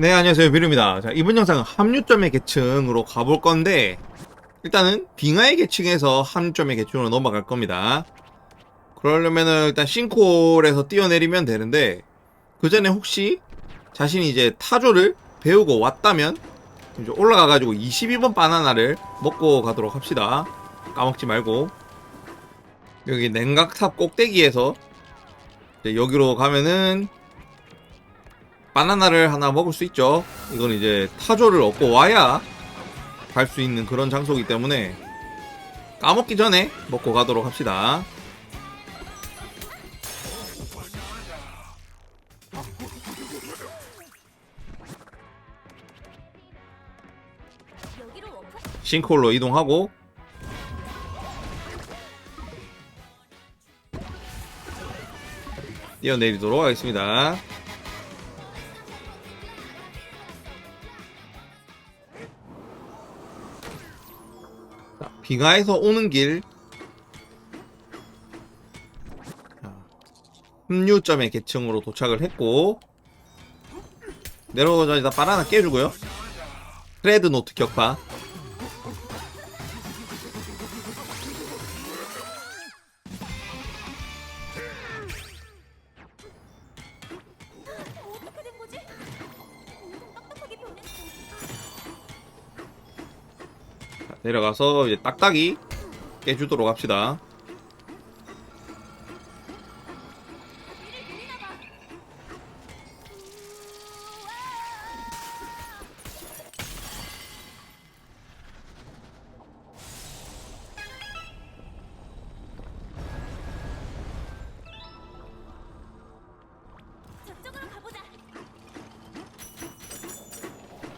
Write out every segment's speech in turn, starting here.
네, 안녕하세요. 비루입니다. 자, 이번 영상은 합류점의 계층으로 가볼 건데, 일단은 빙하의 계층에서 합류점의 계층으로 넘어갈 겁니다. 그러려면은 일단 싱콜에서 뛰어내리면 되는데, 그 전에 혹시 자신이 이제 타조를 배우고 왔다면, 이제 올라가가지고 22번 바나나를 먹고 가도록 합시다. 까먹지 말고. 여기 냉각탑 꼭대기에서 이제 여기로 가면은 바나나를 하나 먹을 수 있죠. 이건 이제 타조를 얻고 와야 갈 수 있는 그런 장소이기 때문에 까먹기 전에 먹고 가도록 합시다. 싱크홀로 이동하고 뛰어내리도록 하겠습니다. 빙하에서 오는 길 자, 합류점의 계층으로 도착을 했고 내려오자마자 바나나 깨주고요. 트레드 노트 격파 자, 내려가서 이제 딱딱이 깨주도록 합시다.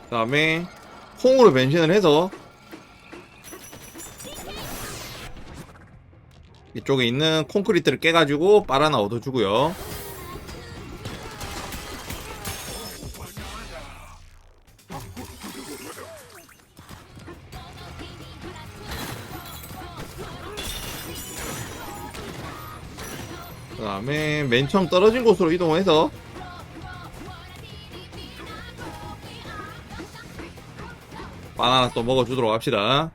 그 다음에 콩으로 변신을 해서 이쪽에 있는 콘크리트를 깨가지고 바나나 얻어주고요. 그 다음에 맨 처음 떨어진 곳으로 이동해서 바나나 또 먹어주도록 합시다.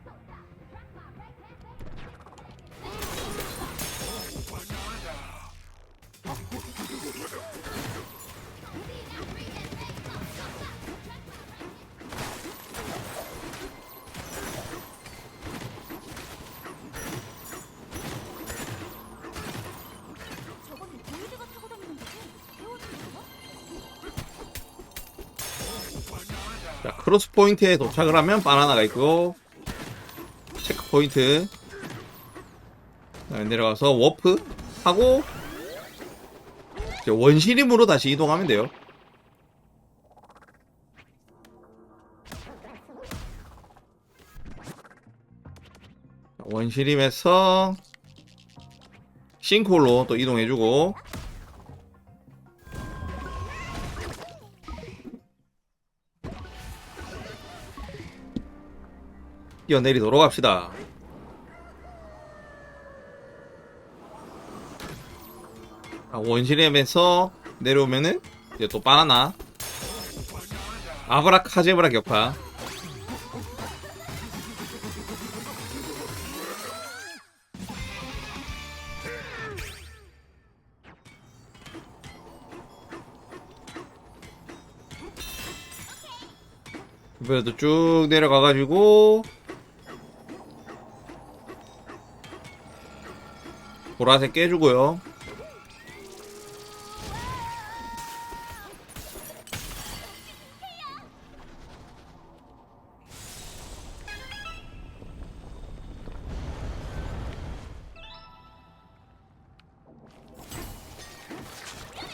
크로스 포인트에 도착을 하면 바나나가 있고, 체크 포인트. 내려가서 워프 하고, 원시림으로 다시 이동하면 돼요. 자, 원시림에서 싱크홀로 또 이동해주고, 뛰어내리도록 합시다. 아, 원시렘에서 내려오면은 이제 또 바나나 아브라카제브라 격파 그래도 쭉 내려가가지고 보라색 깨주고요.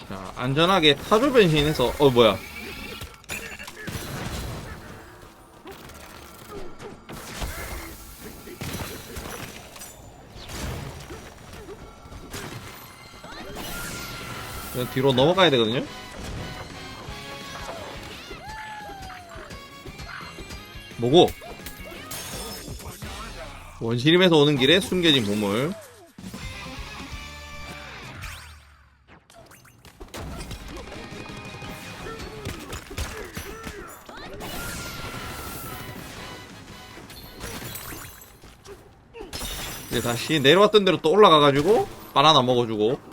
자, 안전하게 타조 변신해서, 어, 뭐야. 뒤로 넘어가야 되거든요? 뭐고? 원시림에서 오는 길에 숨겨진 보물. 이제 다시 내려왔던 대로 또 올라가가지고 바나나 먹어주고.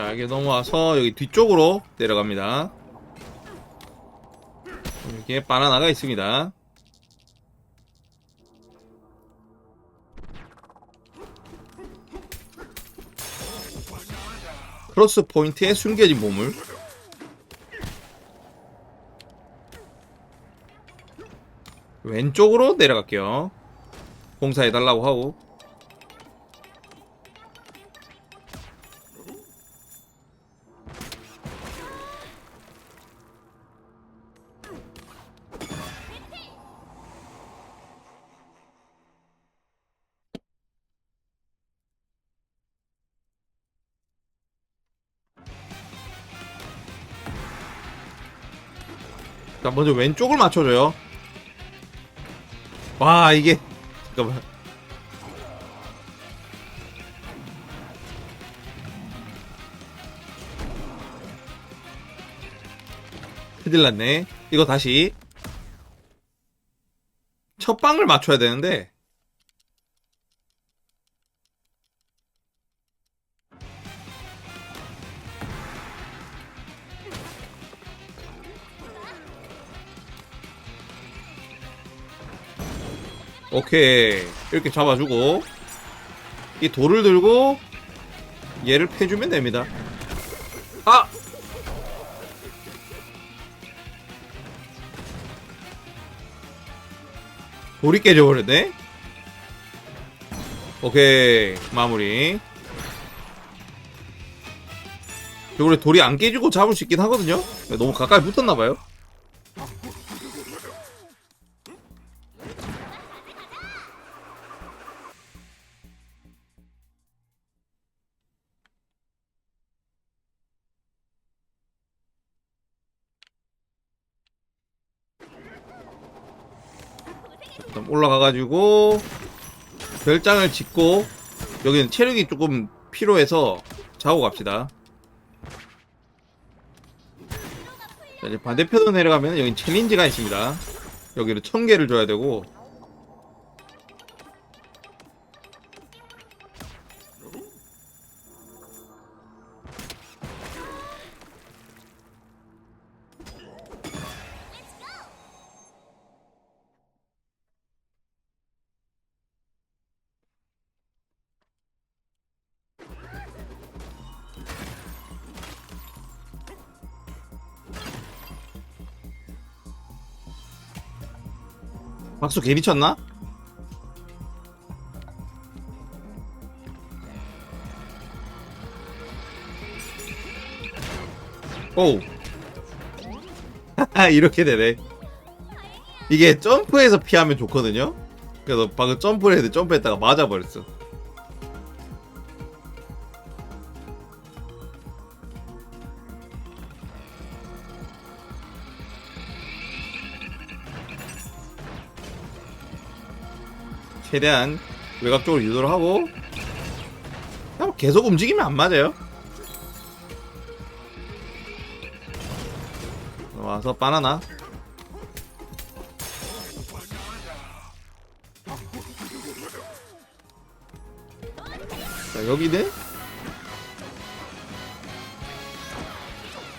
자 여기 넘어와서 여기 뒤쪽으로 내려갑니다. 여기에 바나나가 있습니다. 크로스 포인트에 숨겨진 보물. 왼쪽으로 내려갈게요. 공사해달라고 하고 자, 먼저 왼쪽을 맞춰줘요. 와, 이게. 잠깐만. 큰일 났네. 이거 다시. 첫 방을 맞춰야 되는데. 오케이. 이렇게 잡아주고. 이 돌을 들고 얘를 패주면 됩니다. 아! 돌이 깨져버렸네? 오케이. 마무리. 원래 돌이 안 깨지고 잡을 수 있긴 하거든요? 너무 가까이 붙었나봐요. 올라가가지고 별장을 짓고 여기는 체력이 조금 필요해서 자고 갑시다. 자, 이제 반대편으로 내려가면 여기 챌린지가 있습니다. 여기를 천 개를 줘야 되고 박수 괜히 쳤나? 오. 이렇게 되네. 이게 점프해서 피하면 좋거든요. 그래서 방금 점프를 했는데 점프했다가 맞아버렸어. 최대한 외곽 쪽으로 유도를 하고 그냥 계속 움직이면 안 맞아요. 와서 바나나 자 여기는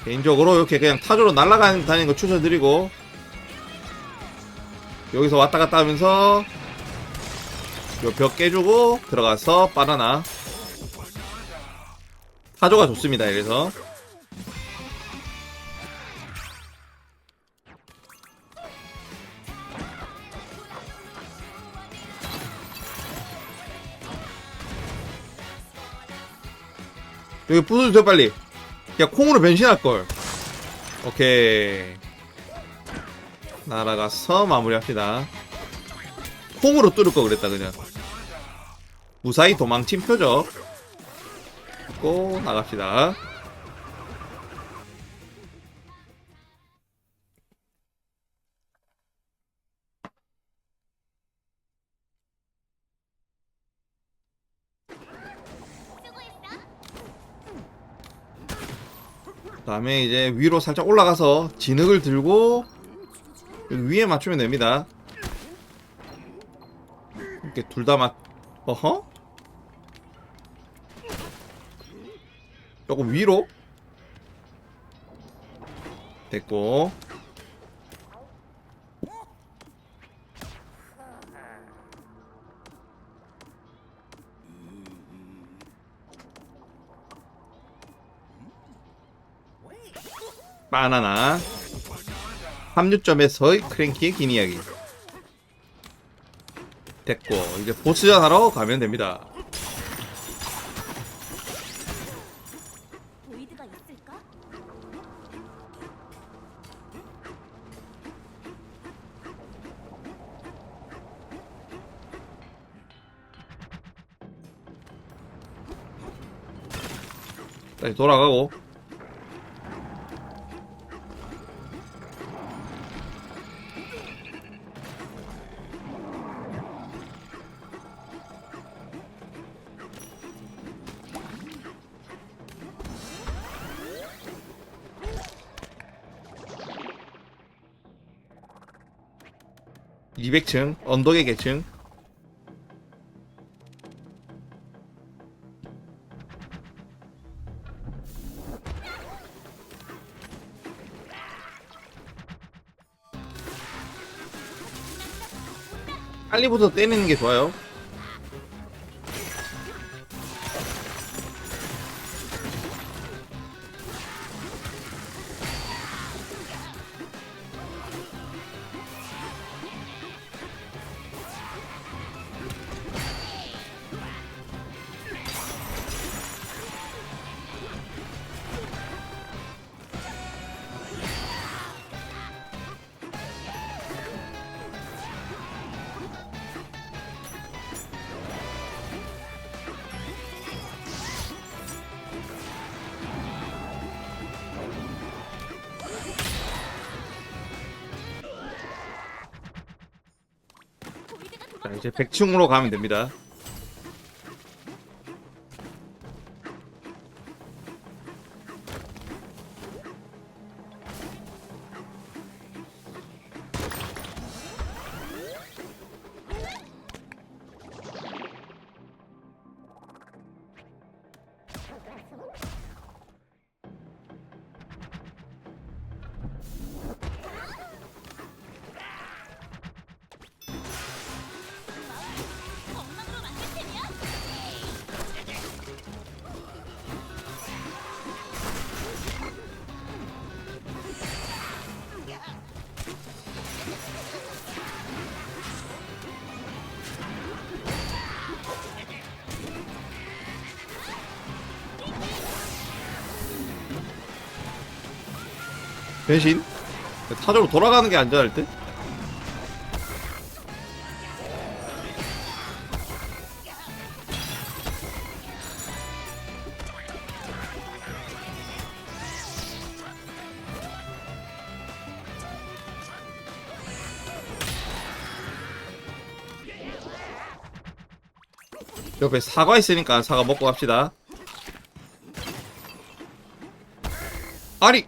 개인적으로 이렇게 그냥 타조로 날아가는 다니는 거 추천드리고 여기서 왔다 갔다 하면서 요 벽 깨주고 들어가서 바나나. 타조가 좋습니다 이래서. 여기 부숴주세요 빨리. 야 콩으로 변신할걸. 오케이. 날아가서 마무리합시다 콩으로 뚫을 거 그랬다 그냥. 무사히 도망친 표죠 고 나갑시다. 다음에 이제 위로 살짝 올라가서 진흙을 들고 위에 맞추면 됩니다. 이렇게 둘 다 맞, 어허? 조금 위로? 됐고. 바나나. 합류점에서의 크랭키의 긴 이야기. 됐고, 이제 보스전 하러 가면 됩니다. 다시 돌아가고. (200층) 언덕의 계층 빨리부터 때리는 게 좋아요. 자, 이제 100층으로 가면 됩니다. 변신. 타적으로 돌아가는 게 안전할 듯? 옆에 사과 있으니까 사과 먹고 갑시다. 아니!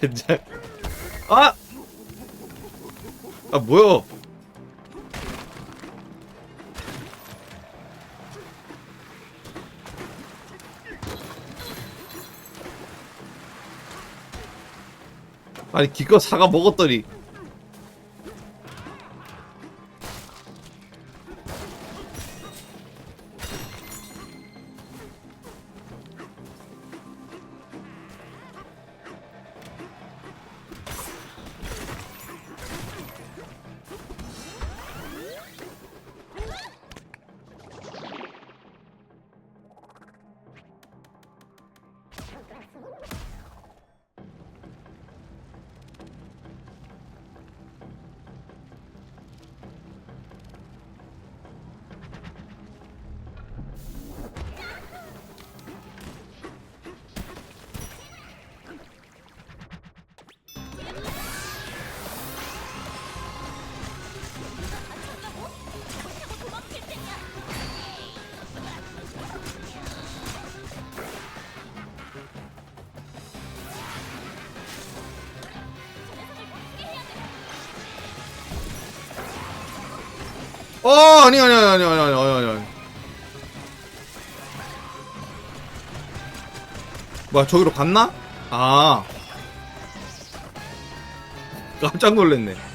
진짜. 아! 아, 뭐야? 아니, 기껏 사과 먹었더니. 어 아니 아니 아니 아니 아니 아니 아니 뭐야 저기로 갔나? 아. 깜짝 놀랐네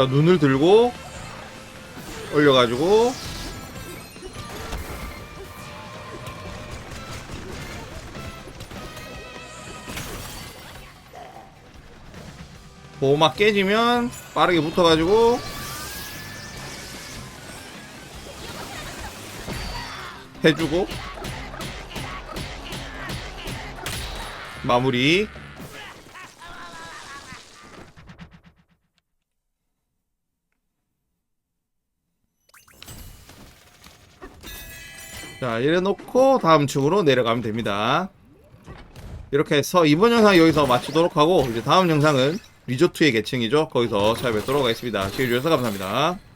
자 눈을 들고 올려가지고. 보호막 깨지면 빠르게 붙어가지고. 해주고. 마무리 자 이래 놓고 다음 층으로 내려가면 됩니다. 이렇게 해서 이번 영상 여기서 마치도록 하고 이제 다음 영상은 리조트의 계층이죠. 거기서 찾아뵙도록 하겠습니다. 시청해주셔서 감사합니다